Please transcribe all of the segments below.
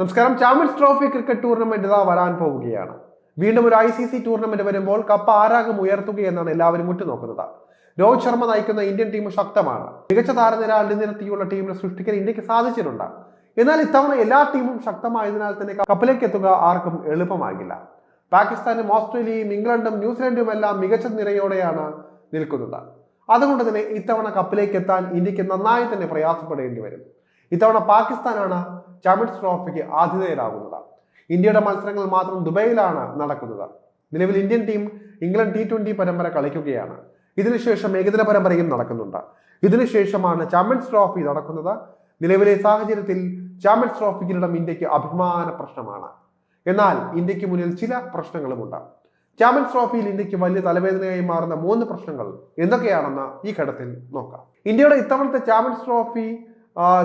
നമസ്കാരം. Champions trophy cricket tournament ഇതാ വരാൻ പോവുകയാണ്. വീണ്ടും ഒരു ഐ സി സി ടൂർണമെന്റ് വരുമ്പോൾ കപ്പ് ആരാകും ഉയർത്തുകയെന്നാണ് എല്ലാവരും ഉറ്റുനോക്കുന്നത്. രോഹിത് ശർമ്മ നയിക്കുന്ന ഇന്ത്യൻ ടീം ശക്തമാണ്. മികച്ച താരനിര അണിനിരത്തിയുള്ള ടീമിനെ സൃഷ്ടിക്കാൻ ഇന്ത്യയ്ക്ക് സാധിച്ചിട്ടുണ്ട്. എന്നാൽ ഇത്തവണ എല്ലാ ടീമും ശക്തമായതിനാൽ തന്നെ കപ്പിലേക്ക് എത്തുക ആർക്കും എളുപ്പമാകില്ല. പാകിസ്ഥാനും ഓസ്ട്രേലിയയും ഇംഗ്ലണ്ടും ന്യൂസിലൻഡും എല്ലാം മികച്ച നിരയോടെയാണ് നിൽക്കുന്നത്. അതുകൊണ്ട് തന്നെ ഇത്തവണ കപ്പിലേക്ക് എത്താൻ ഇന്ത്യയ്ക്ക് നന്നായി തന്നെ പ്രയാസപ്പെടേണ്ടി വരും. ഇത്തവണ പാകിസ്ഥാനാണ് ചാമ്പ്യൻസ് ട്രോഫിക്ക് ആതിഥേയരാകുന്നത് ഇന്ത്യയുടെ മത്സരങ്ങൾ മാത്രം ദുബൈയിലാണ് നടക്കുന്നത്. നിലവിൽ Indian team England T twenty പരമ്പര കളിക്കുകയാണ്. ഇതിനുശേഷം ഏകദിന പരമ്പരയും നടക്കുന്നുണ്ട്. ഇതിനുശേഷമാണ് ചാമ്പ്യൻസ് ട്രോഫി നടക്കുന്നത്. നിലവിലെ സാഹചര്യത്തിൽ ചാമ്പ്യൻസ് ട്രോഫി കിരീടം ഇന്ത്യയ്ക്ക് അഭിമാന പ്രശ്നമാണ്. എന്നാൽ ഇന്ത്യയ്ക്ക് മുന്നിൽ ചില പ്രശ്നങ്ങളുമുണ്ട്. ചാമ്പ്യൻസ് ട്രോഫിയിൽ ഇന്ത്യയ്ക്ക് വലിയ തലവേദനയായി മാറുന്ന മൂന്ന് പ്രശ്നങ്ങൾ എന്തൊക്കെയാണെന്ന് ഈ ഘട്ടത്തിൽ നോക്കാം. ഇന്ത്യയുടെ ഇത്തവണത്തെ ചാമ്പ്യൻസ് ട്രോഫി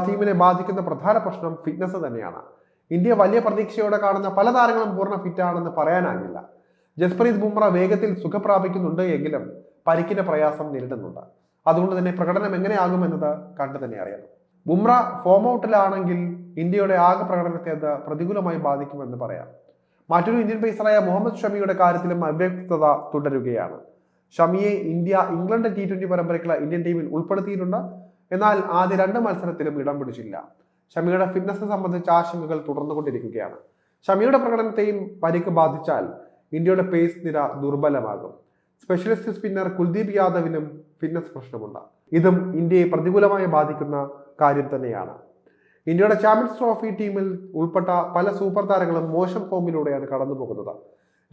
ടീമിനെ ബാധിക്കുന്ന പ്രധാന പ്രശ്നം ഫിറ്റ്നസ് തന്നെയാണ്. ഇന്ത്യ വലിയ പ്രതീക്ഷയോടെ കാണുന്ന പല താരങ്ങളും പൂർണ ഫിറ്റാണെന്ന് പറയാനാകില്ല. ജസ്പ്രീത് ബുംറ വേഗത്തിൽ സുഖപ്രാപിക്കുന്നുണ്ട് എങ്കിലും പരിക്കിന്റെ പ്രയാസം നേരിടുന്നുണ്ട്. അതുകൊണ്ട് തന്നെ പ്രകടനം എങ്ങനെയാകുമെന്നത് കണ്ടു തന്നെ അറിയണം. ബുംറ ഫോം ഔട്ടിലാണെങ്കിൽ ഇന്ത്യയുടെ ആകെ പ്രകടനത്തെ അത് പ്രതികൂലമായി ബാധിക്കുമെന്ന് പറയാം. മറ്റൊരു ഇന്ത്യൻ പേസറായ മുഹമ്മദ് ഷമിയുടെ കാര്യത്തിലും അവ്യക്തത തുടരുകയാണ്. ഷമിയെ ഇന്ത്യ ഇംഗ്ലണ്ട് ടി ട്വന്റി പരമ്പരയ്ക്കുള്ള ഇന്ത്യൻ ടീമിൽ ഉൾപ്പെടുത്തിയിട്ടുണ്ട്. എന്നാൽ ആദ്യ രണ്ട് മത്സരത്തിലും ഇടം പിടിച്ചില്ല. ഷമിയുടെ ഫിറ്റ്നസ് സംബന്ധിച്ച ആശങ്കകൾ തുടർന്നുകൊണ്ടിരിക്കുകയാണ്. ഷമിയുടെ പ്രകടനത്തെയും പരിക്ക് ബാധിച്ചാൽ ഇന്ത്യയുടെ പേസ് നിര ദുർബലമാകും. സ്പെഷ്യലിസ്റ്റ് സ്പിന്നർ കുൽദീപ് യാദവിനും ഫിറ്റ്നസ് പ്രശ്നമുണ്ട്. ഇതും ഇന്ത്യയെ പ്രതികൂലമായി ബാധിക്കുന്ന കാര്യം തന്നെയാണ്. ഇന്ത്യയുടെ ചാമ്പ്യൻസ് ട്രോഫി ടീമിൽ ഉൾപ്പെട്ട പല സൂപ്പർ താരങ്ങളും മോശം ഫോമിലൂടെയാണ് കടന്നുപോകുന്നത്.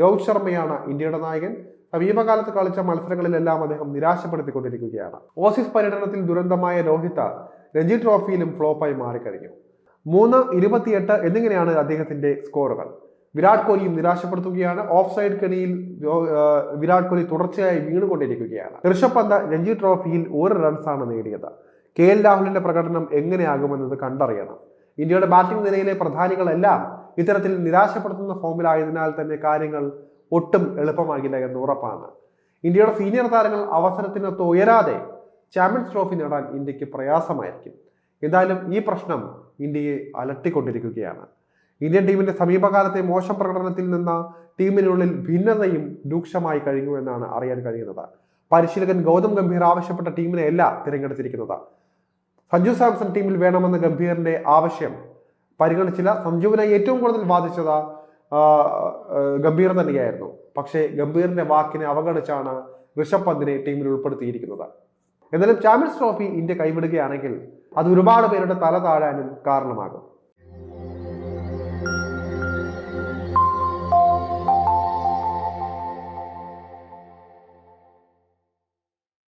രോഹിത് ശർമ്മയാണ് ഇന്ത്യയുടെ നായകൻ. സമീപകാലത്ത് കളിച്ച മത്സരങ്ങളിലെല്ലാം അദ്ദേഹം നിരാശപ്പെടുത്തിക്കൊണ്ടിരിക്കുകയാണ്. ഓസീസ് പര്യടനത്തിൽ ദുരന്തമായ രോഹിത രഞ്ജി ട്രോഫിയിലും ഫ്ലോപ്പായി മാറിക്കഴിഞ്ഞു. മൂന്ന് ഇരുപത്തിയെട്ട് എന്നിങ്ങനെയാണ് അദ്ദേഹത്തിന്റെ സ്കോറുകൾ. വിരാട് കോഹ്ലിയും നിരാശപ്പെടുത്തുകയാണ്. ഓഫ് സൈഡ് കെണിയിൽ വിരാട് കോഹ്ലി തുടർച്ചയായി വീണുകൊണ്ടിരിക്കുകയാണ്. ഋഷഭ് പന്ത് രഞ്ജി ട്രോഫിയിൽ ഒരു റൺസാണ് നേടിയത്. കെ എൽ രാഹുലിന്റെ പ്രകടനം എങ്ങനെയാകുമെന്നത് കണ്ടറിയണം. ഇന്ത്യയുടെ ബാറ്റിംഗ് നിരയിലെ പ്രധാനികളെല്ലാം ഇത്തരത്തിൽ നിരാശപ്പെടുത്തുന്ന ഫോമിലായതിനാൽ തന്നെ കാര്യങ്ങൾ ഒട്ടും എളുപ്പമാകില്ല എന്ന് ഉറപ്പാണ്. ഇന്ത്യയുടെ സീനിയർ താരങ്ങൾ അവസരത്തിനൊത്ത് ഉയരാതെ ചാമ്പ്യൻസ് ട്രോഫി നേടാൻ ഇന്ത്യയ്ക്ക് പ്രയാസമായിരിക്കും. എന്തായാലും ഈ പ്രശ്നം ഇന്ത്യയെ അലട്ടിക്കൊണ്ടിരിക്കുകയാണ്. ഇന്ത്യൻ ടീമിന്റെ സമീപകാലത്തെ മോശം പ്രകടനത്തിൽ നിന്ന് ടീമിനുള്ളിൽ ഭിന്നതയും രൂക്ഷമായി കഴിഞ്ഞു എന്നാണ് അറിയാൻ കഴിയുന്നത്. പരിശീലകൻ ഗൗതം ഗംഭീർ ആവശ്യപ്പെട്ട ടീമിനെ അല്ല തിരഞ്ഞെടുത്തിരിക്കുന്നത്. സഞ്ജു സാംസൺ ടീമിൽ വേണമെന്ന ഗംഭീറിന്റെ ആവശ്യം പരിഗണിച്ചില്ല. സഞ്ജുവിനെ ഏറ്റവും കൂടുതൽ ബാധിച്ചത് ഗംഭീർ തന്നെയായിരുന്നു. പക്ഷേ ഗംഭീറിന്റെ വാക്കിനെ അവഗണിച്ചാണ് ഋഷഭ് പന്തിനെ ടീമിൽ ഉൾപ്പെടുത്തിയിരിക്കുന്നത്. എന്നാലും ചാമ്പ്യൻസ് ട്രോഫി ഇന്ത്യ കൈവിടുകയാണെങ്കിൽ അത് ഒരുപാട് പേരുടെ തല താഴാനും കാരണമാകും.